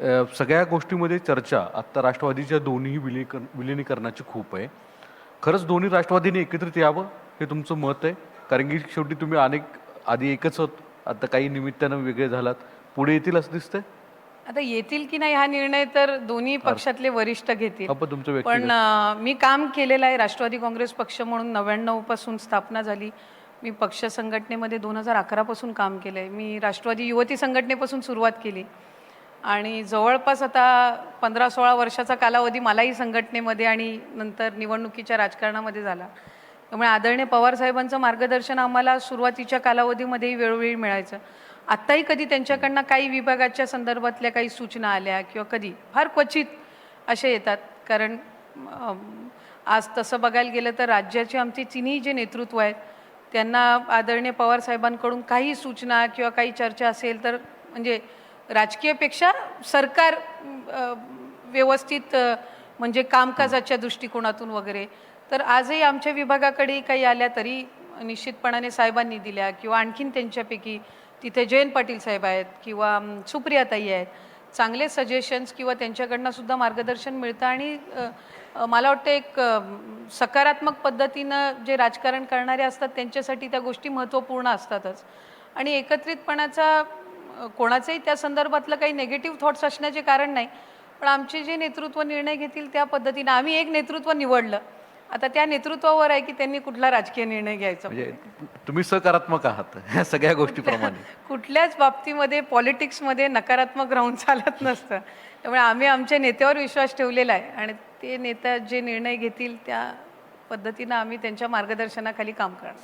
सगळ्या गोष्टीमध्ये चर्चा आत्ता राष्ट्रवादीच्या दोन्ही विलीकर विलिनीकरणाची खूप आहे. खरंच दोन्ही राष्ट्रवादीने एकत्रित यावं हे तुमचं मत आहे? कारण की शेवटी तुम्ही अनेक आधी एकच होत आता काही निमित्तानं वेगळे झालात. पुढे येतील असं दिसतंय? आता येतील की नाही हा निर्णय तर दोन्ही पक्षातले वरिष्ठ घेतील. पण मी काम केलेलं आहे राष्ट्रवादी काँग्रेस पक्ष म्हणून. नव्याण्णवपासून स्थापना झाली. मी पक्ष संघटनेमध्ये दोन हजार अकरापासून काम केलं आहे मी राष्ट्रवादी युवती संघटनेपासून सुरुवात केली. आणि जवळपास आता पंधरा सोळा वर्षाचा कालावधी मलाही संघटनेमध्ये आणि नंतर निवडणुकीच्या राजकारणामध्ये झाला. त्यामुळे आदरणीय पवारसाहेबांचं मार्गदर्शन आम्हाला सुरुवातीच्या कालावधीमध्येही वेळोवेळी मिळायचं. आत्ताही कधी त्यांच्याकडनं काही विभागाच्या संदर्भातल्या काही सूचना आल्या किंवा कधी? फार क्वचित असे येतात. कारण आज तसं बघायला गेलं तर राज्याचे आमचे तिन्ही जे नेतृत्व आहेत त्यांना आदरणीय पवारसाहेबांकडून काही सूचना किंवा काही चर्चा असेल तर म्हणजे राजकीयपेक्षा सरकार व्यवस्थित म्हणजे कामकाजाच्या दृष्टिकोनातून वगैरे. तर आजही आमच्या विभागाकडे काही आल्या तरी निश्चितपणाने साहेबांनी दिल्या किंवा आणखीन त्यांच्यापैकी तिथे जयंत पाटील साहेब आहेत किंवा सुप्रियाताई आहेत. चांगले सजेशन्स किंवा त्यांच्याकडनं सुद्धा मार्गदर्शन मिळतं आणि मला वाटतं एक सकारात्मक पद्धतीनं जे राजकारण करणारे असतात त्यांच्यासाठी त्या गोष्टी महत्त्वपूर्ण असतातच. आणि एकत्रितपणाचा कोणाचंही त्या संदर्भातलं काही नेगेटिव्ह थॉट्स असण्याचे कारण नाही. पण आमचे जे नेतृत्व निर्णय घेतील त्या पद्धतीनं आम्ही एक नेतृत्व निवडलं. आता त्या नेतृत्वावर आहे की त्यांनी कुठला राजकीय निर्णय घ्यायचा? म्हणजे तुम्ही सकारात्मक आहात ह्या सगळ्या गोष्टीप्रमाणे. कुठल्याच बाबतीमध्ये पॉलिटिक्समध्ये नकारात्मक राहून चालत नसतं. त्यामुळे आम्ही आमच्या नेत्यावर विश्वास ठेवलेला आहे आणि ते नेता जे निर्णय घेतील त्या पद्धतीनं आम्ही त्यांच्या मार्गदर्शनाखाली काम करणार.